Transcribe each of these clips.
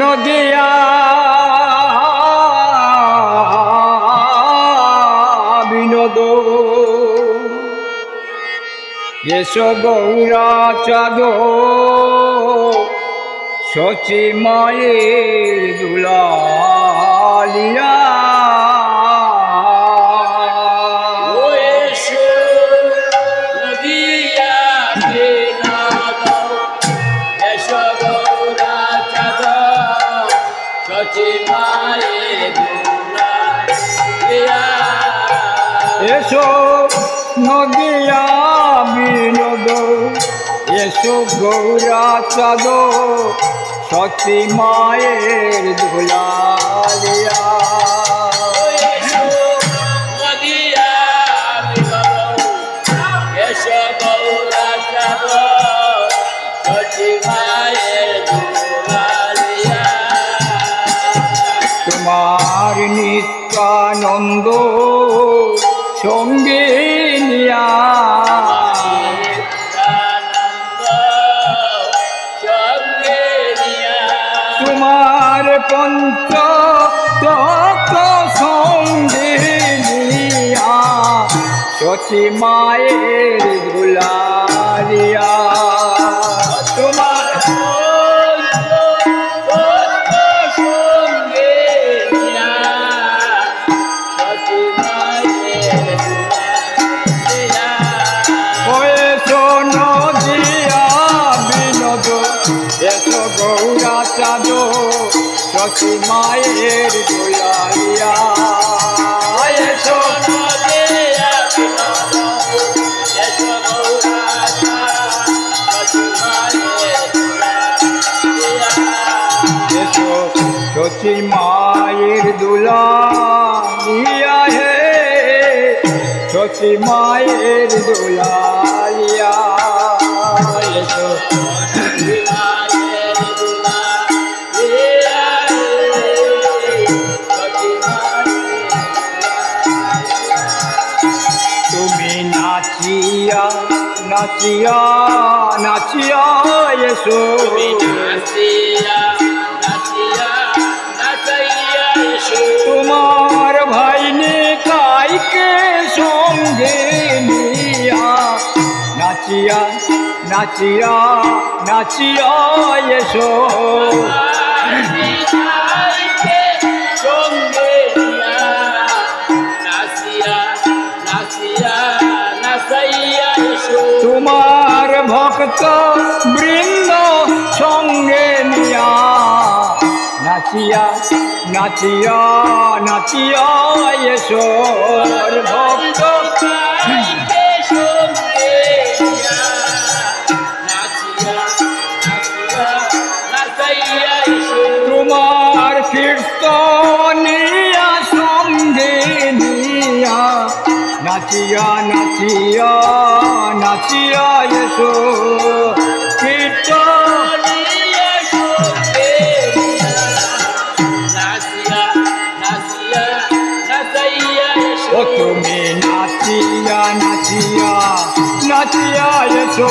নদিয়া বিনোদ। এসো গৌরা চাদ শচী মায়ের দুলালিয়া। এসো নদিয়া বিনোদ এসো গৌরা চাঁদ সতী মায়ের দুলালিয়া তোমার নিত্যানন্দ সঙ্গে নিয়া। তোমার পঞ্চ সঙ্গে নিয়া। সতী মায়ের সতী মায়ের এসো সতী মায়ের দুলালিয়া হে সতী মায়ের দুলালিয়া নাচিয়া নাচিয়া এসো তোমার ভাইনে কাইকে সঙ্গে নিয়া। নাচিয়া নাচিয়া নাচিয়া এসো ভক্ত বৃন্দ সঙ্গে নিয়া। নাচিয়া নাচিয়া নাচিয়া এসো ভক্ত। নাচিয়া নাচিয়া নাচিয়া এসো। কীর্তন ও তুমি নাচিয়া নাচিয়া নাচিয়া এসো।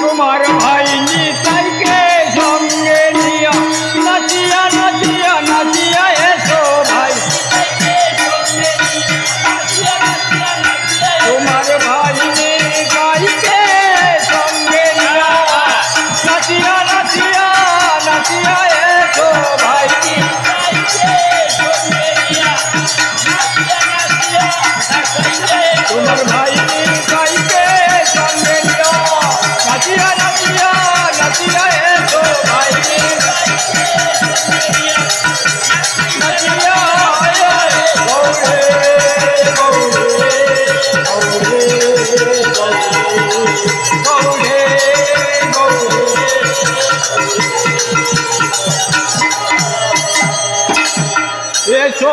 Come on, come on.